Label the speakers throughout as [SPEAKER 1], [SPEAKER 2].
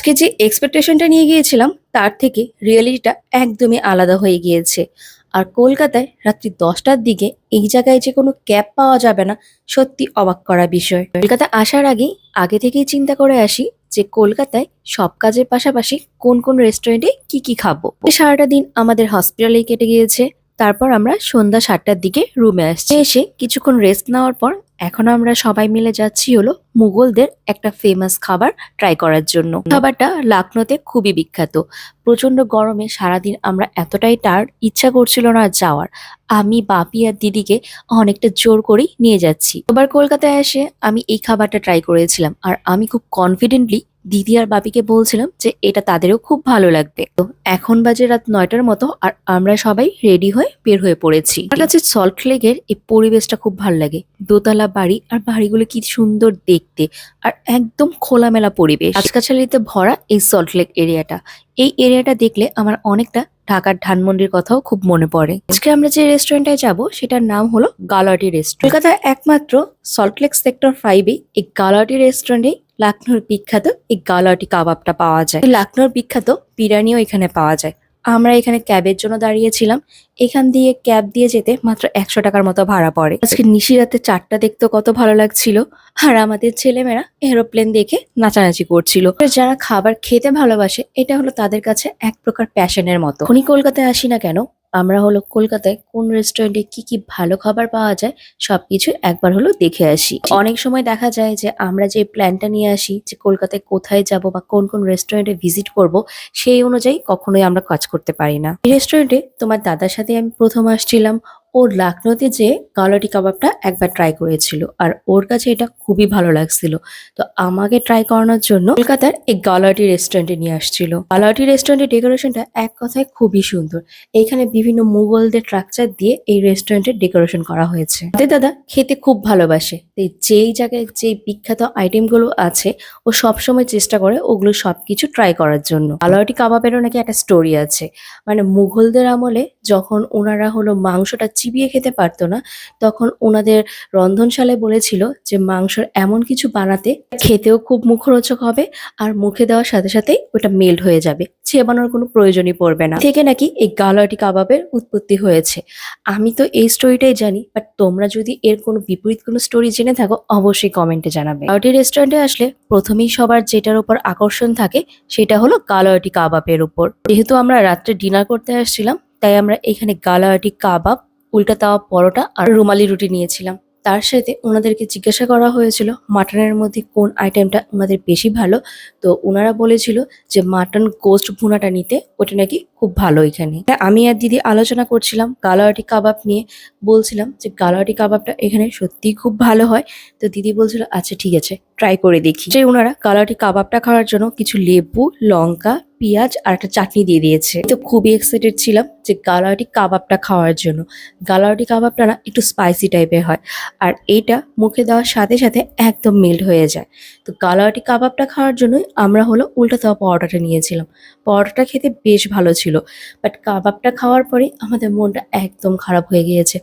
[SPEAKER 1] আজকে যে এক্সপেকটেশনটা নিয়ে গিয়েছিলাম, তার থেকে রিয়েলিটিটা একদমই আলাদা হয়ে গিয়েছে। আর কলকাতায় রাত্রি দশটার দিকে এই জায়গায় যে কোনো ক্যাব পাওয়া যাবে না, সত্যি অবাক করা বিষয়। কলকাতা আসার আগেই আগে থেকেই চিন্তা করে আসি যে কলকাতায় সব কাজের পাশাপাশি কোন কোন রেস্টুরেন্টে কি কি খাব। সারাটা দিন আমাদের হসপিটালেই কেটে গিয়েছে। তারপর আমরা সন্ধ্যা সাতটার দিকে রুমে আসছি। এসে কিছুক্ষণ রেস্ট নেওয়ার পর এখন আমরা সবাই মিলে যাচ্ছি হলো মুঘলদের একটা ফেমাস খাবার ট্রাই করার জন্য। খাবারটা লাকনোতে খুবই বিখ্যাত। প্রচণ্ড গরমে সারাদিন আমরা এতটাই টায়ার্ড ইচ্ছা করছিল না যাওয়ার। আমি, বাপি আর দিদিকে অনেকটা জোর করেই নিয়ে যাচ্ছি। এবার কলকাতায় এসে আমি এই খাবারটা ট্রাই করেছিলাম আর আমি খুব কনফিডেন্টলি দিদি আর বাপিকে বলছিলাম যে এটা তাদেরও খুব ভালো লাগবে। তো এখন বাজে রাত নয়টার মতো আর আমরা সবাই রেডি হয়ে বের হয়ে পড়েছি। আমার কাছে সল্ট লেকের এই পরিবেশটা খুব ভালো লাগে। দোতলা বাড়ি আর বাড়িগুলো কি সুন্দর দেখতে আর একদম খোলামেলা পরিবেশ। গাছগাছালিতে ভরা এই সল্ট লেক এরিয়াটা। এই এরিয়াটা দেখলে আমার অনেকটা ঢাকার ধানমন্ডির কথাও খুব মনে পড়ে। আজকে আমরা যে রেস্টুরেন্টে যাব সেটার নাম হলো গালাটি রেস্টুরেন্ট। কলকাতায় একমাত্র সল্টলেক সেক্টর ফাইভে এই গালাটি রেস্টুরেন্টে লাকনোর বিখ্যাত এই গালাটি কাবাবটা পাওয়া যায়। লাকনোর বিখ্যাত বিরিয়ানিও এখানে পাওয়া যায়। আমরা এখানে ক্যাবের জন্য দাঁড়িয়েছিলাম। এখান দিয়ে ক্যাব দিয়ে যেতে মাত্র একশো টাকার মতো ভাড়া পড়ে। আজকে নিশি রাতে চারটা দেখতে কত ভালো লাগছিল। আর আমাদের ছেলেমেয়েরা এরোপ্লেন দেখে নাচানাচি করছিল। যারা খাবার খেতে ভালোবাসে, এটা হলো তাদের কাছে এক প্রকার প্যাশনের মতো। উনি কলকাতায় আসি না কেন আমরা হলো কলকাতায় কোন রেস্টুরেন্টে কি কি ভালো খাবার পাওয়া যায় সবকিছু একবার হলো দেখে আসি। অনেক সময় দেখা যায় যে আমরা যে প্ল্যানটা নিয়ে আসি যে কলকাতায় কোথায় যাব বা কোন কোন রেস্টুরেন্টে ভিজিট করব সেই অনুযায়ী কখনোই আমরা কাজ করতে পারি না। এই রেস্টুরেন্টে তোমার দাদার সাথে আমি প্রথম আসছিলাম ওর লাকনোতে যে কালাটি কাবাবটা একবার ট্রাই করেছিল আর ওর কাছে এটা খুবই ভালো লাগছিল। তো আমাকে ট্রাই করানোর জন্য কলকাতার এই গালাটি রেস্টুরেন্টে নিয়ে আসছিল। গালাটি রেস্টুরেন্টের ডেকোরেশনটা এক কথায় খুবই সুন্দর। এখানে বিভিন্ন মুঘলদের স্ট্রাকচার দিয়ে এই রেস্টুরেন্টের ডেকোরেশন করা হয়েছে। দাদা খেতে খুব ভালোবাসে। যেই জায়গায় যে বিখ্যাত আইটেমগুলো আছে, ও সবসময় চেষ্টা করে ওগুলো সবকিছু ট্রাই করার জন্য। গালাটি কাবাবেরও নাকি একটা স্টোরি আছে। মানে মুঘলদের আমলে যখন ওনারা হলো মাংসটা চিবিয়ে খেতে পারতো না। তখন ওনাদের রন্ধনশালায় বলেছিল যে, মাংসর এমন কিছু বানাতে খেতেও খুব মুখরোচক হবে আর মুখে দেওয়ার সাথে সাথেই ওটা মেল্ট হয়ে যাবে। চেবানোর কোনো প্রয়োজনই পড়বে না। থেকে নাকি এই গালাটি কাবাবের উৎপত্তি হয়েছে। আমি তো এই স্টোরিটাই জানি বাট তোমরা যদি এর কোনো বিপরীত কোনো স্টোরি জেনে থাকো, অবশ্যই কমেন্টে জানাবে। গালাটি রেস্টুরেন্টে আসলে প্রথমেই সবার যেটার উপর আকর্ষণ থাকে, সেটা হলো গালাটি কাবাবের উপর। যেহেতু আমরা রাত্রে ডিনার করতে আসছিলাম, তাই আমরা এখানে গালাটি কাবাব উল্টা তাওয়া পরোটা আর রুমালি রুটি নিয়েছিলাম। তার সাথে ওনাদেরকে জিজ্ঞাসা করা হয়েছিল, মাটনের মধ্যে কোন আইটেমটা ওনাদের বেশি ভালো? তো ওনারা বলেছিল যে, মাটন গোস্ট ভুনাটা নিতে, ওটা নাকি খুব ভালো এখানে। আমি আর দিদি আলোচনা করছিলাম গালাওয়াটি কাবাব নিয়ে। বলছিলাম যে, গালাওয়াটি কাবাবটা এখানে সত্যিই খুব ভালো হয়। তো দিদি বলছিল আচ্ছা ঠিক আছে ট্রাই করে দেখি। যে ওনারা গালাওয়াটি কাবাবটা খাওয়ার জন্য কিছু লেবু, লঙ্কা পেঁয়াজ আর একটা চাটনি দিয়ে দিয়েছে। তো খুবই এক্সাইটেড ছিলাম যে গালাওয়াটি কাবাবটা খাওয়ার জন্য। গালাওয়াটি কাবাবটা না একটু স্পাইসি টাইপের হয় আর এইটা মুখে দেওয়ার সাথে সাথে একদম মেল্ট হয়ে যায়। তো গালাওয়াটি কাবাবটা খাওয়ার জন্যই আমরা হলো উল্টা দেওয়া পরোটাটা নিয়েছিলাম। পরোটাটা খেতে বেশ ভালো ছিল বাট কাবাবটা খাওয়ার পরে আমাদের মনটা একদম খারাপ হয়ে গিয়েছে।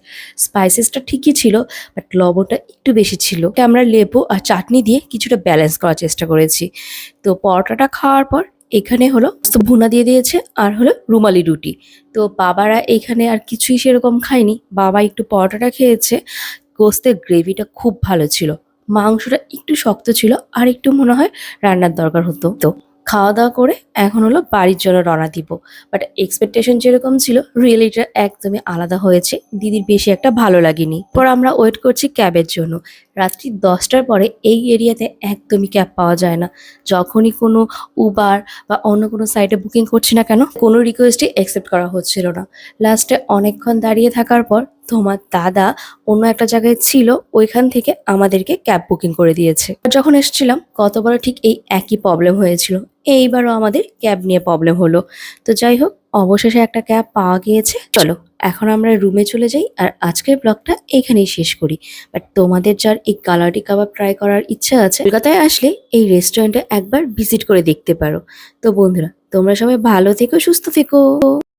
[SPEAKER 1] স্পাইসেসটা ঠিকই ছিল বাট লবণটা একটু বেশি ছিল। এটা আমরা লেবু আর চাটনি দিয়ে কিছুটা ব্যালেন্স করার চেষ্টা করেছি। তো পরোটাটা খাওয়ার পর এখানে হলো ভুনা দিয়ে দিয়েছে, আর হলো রুমালি রুটি। তো বাবারা এখানে আর কিছুই সেরকম খায়নি। বাবা একটু পরোটাটা খেয়েছে, গোস্তের গ্রেভিটা খুব ভালো ছিল। মাংসটা একটু শক্ত ছিল, আর একটু মনে হয় রান্নার দরকার হতো। তো খাওয়া দাওয়া করে এখন হলো বাড়ির জন্য রওনা দিব। বাট এক্সপেকটেশন যেরকম ছিল রিয়েলিটিটা একদমই আলাদা হয়েছে। দিদির বেশি একটা ভালো লাগেনি। পর আমরা ওয়েট করছি ক্যাবের জন্য। রাত্রি দশটার পরে এই এরিয়াতে একদমই ক্যাব পাওয়া যায় না। যখনই কোনো উবার বা অন্য কোনো সাইটে বুকিং করছি না কেন, কোনো রিকোয়েস্টই অ্যাকসেপ্ট করা হচ্ছিল না। লাস্টে অনেকক্ষণ দাঁড়িয়ে থাকার পর তোমার দাদা অন্য একটা জায়গায় ছিল, ওইখান থেকে আমাদেরকে ক্যাব বুকিং করে দিয়েছে। যখন এসেছিলাম গতবারও ঠিক এই একই প্রবলেম হয়েছিল। এইবারও আমাদের ক্যাব নিয়ে প্রবলেম হলো। তো যাই হোক, অবশেষে একটা ক্যাব পাওয়া গিয়েছে। চলো এখন আমরা রুমে চলে যাই আর আজকের ব্লগটা এখানেই শেষ করি। বাট তোমাদের যার এই কালারটি কাবাব ট্রাই করার ইচ্ছা আছে, কলকাতায় আসলে এই রেস্টুরেন্টে একবার ভিজিট করে দেখতে পারো। তো বন্ধুরা, তোমরা সবাই ভালো থেকো, সুস্থ থেকো।